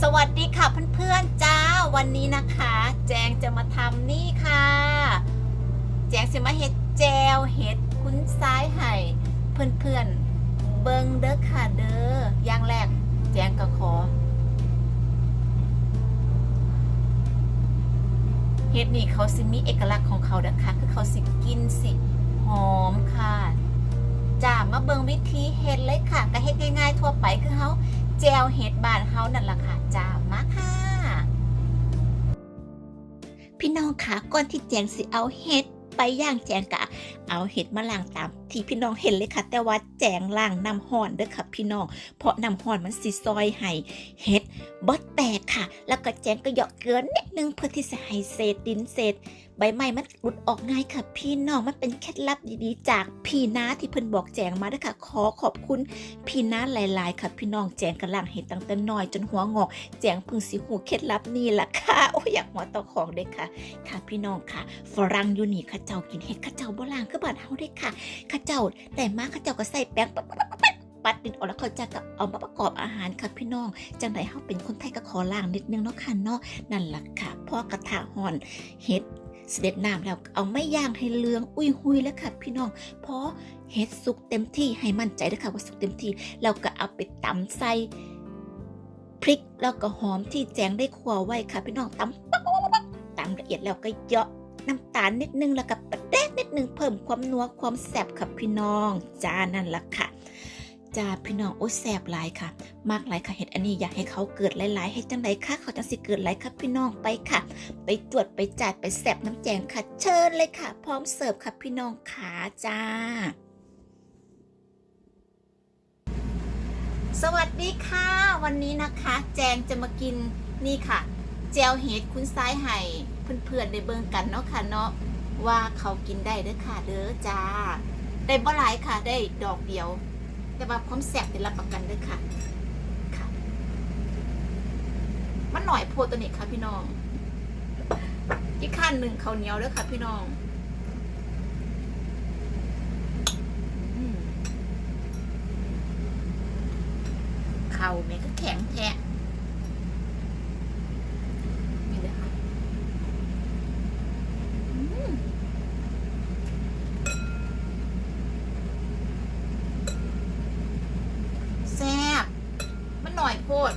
สวัสดีค่ะเพื่อนๆจ้าวันนี้นะคะ แจงจะมาทำนี่ค่ะ แจงสิมาเห็ดแจวเห็ดคุ้นซ้ายไห่เพื่อนๆ เบิงเด้อค่ะเด้อย่างแรก แจงก็ขอเห็ดนี่เขาสิมีเอกลักษณ์ของเขาเด็ะค่ะคือเขาสิกินสิหอมค่ะ มาเบิงวิธีเห็ดเลยค่ะก็เห็ดง่ายๆทั่วไปคือเขาแจวเห็ดบานเฮานั่นแหละค่ะจ้ามาค่ะ พี่น้องคะก่อนที่แจงสิเอาเฮ็ด ไปย่างแจงกะ เอาเห็ดมาล้างตามที่พี่น้องเห็นเลยค่ะ แต่ว่าแจงล้างน้ำห่อนเด้อค่ะพี่น้อง เพราะน้ำห่อนมันสิซอยให้เห็ดบดแตกค่ะ แล้วก็แจงก็เหยาะเกลือนิดนึงเพื่อที่จะให้เศษดินเศษใบไม้มันหลุดออกง่ายค่ะ พี่น้องมันเป็นเคล็ดลับดีๆ จากพี่น้าที่เพิ่นบอกแจงมาเด้อค่ะ ขอขอบคุณพี่น้าหลาย ๆ ค่ะ พี่น้องแจงกำลังเห็ดตั้งแต่น้อยจนหัวงอกแจงพึ่งสิหูเคล็ดลับนี่ล่ะค่ะโอ้อยากหัวต่อของเด้อค่ะ ค่ะพี่น้องค่ะ ฝรั่งยู่นี่เข้าเจ้ากินเห็ดข้าเจ้าโบราณคือบ้านเฮาเด้อค่ะข้าเจ้าแต่มาข้าเจ้าก็ใส่แป้งปัดดินออกแล้วเขาจะก็เอามาประกอบอาหารค่ะพี่น้อง จังไดเฮาเป็นคนไทยก็ขอล้างนิดนึงเนาะค่ะเนาะนั่นล่ะค่ะพ่อกระทะห่อนเห็ดเสด็จน้ำแล้วเอาไม่ย่างให้เหลืองอุ้ยหุยแล้วค่ะ พี่น้อง เพอเห็ดสุกเต็มที่ให้มั่นใจด้วยค่ะว่าสุกเต็มที่แล้วก็เอาไปตำใส่พริกแล้วก็หอมที่แจงได้ขัวไว้ค่ะ พี่น้องตำตำละเอียดแล้วก็เยาะ น้ำตาลนิดนึงแล้วก็ประเดดนิดนึงเพิ่มความนัวความแซบค่ะพี่น้องจ้านั่นล่ะค่ะจ้าพี่น้องโอ้ยแสบหลายค่ะ มากหลายค่ะเห็ดอันนี้อยากให้เขาเกิดหลายๆให้จังไดค่ะเขาจังสิเกิดหลายค่ะพี่น้องไปค่ะ ไปตรวจไปจัดไปแสบน้ำแจงค่ะ เชิญเลยค่ะ พร้อมเสิร์ฟค่ะพี่น้องขาจ้า สวัสดีค่ะ วันนี้นะคะ แจงจะมากินนี่ค่ะ แจวเห็ดคุณซ้ายไห่เพื่อนๆได้เบิ่งกันเนาะค่ะเนาะว่าเขากินได้เด้อค่ะเด้อจ้าได้บ่หลายค่ะได้ดอกเดียว แต่ว่าความแสบได้รับประกันเด้วยค่ะค่ะมันหน่อยโพตัวนี้ค่ะพี่น้องอีกขั้นหนึ่งเขาเหนียวเด้วยค่ะพี่น้องอืมข้าแม่ก็แข็งแท้ น่อยโพด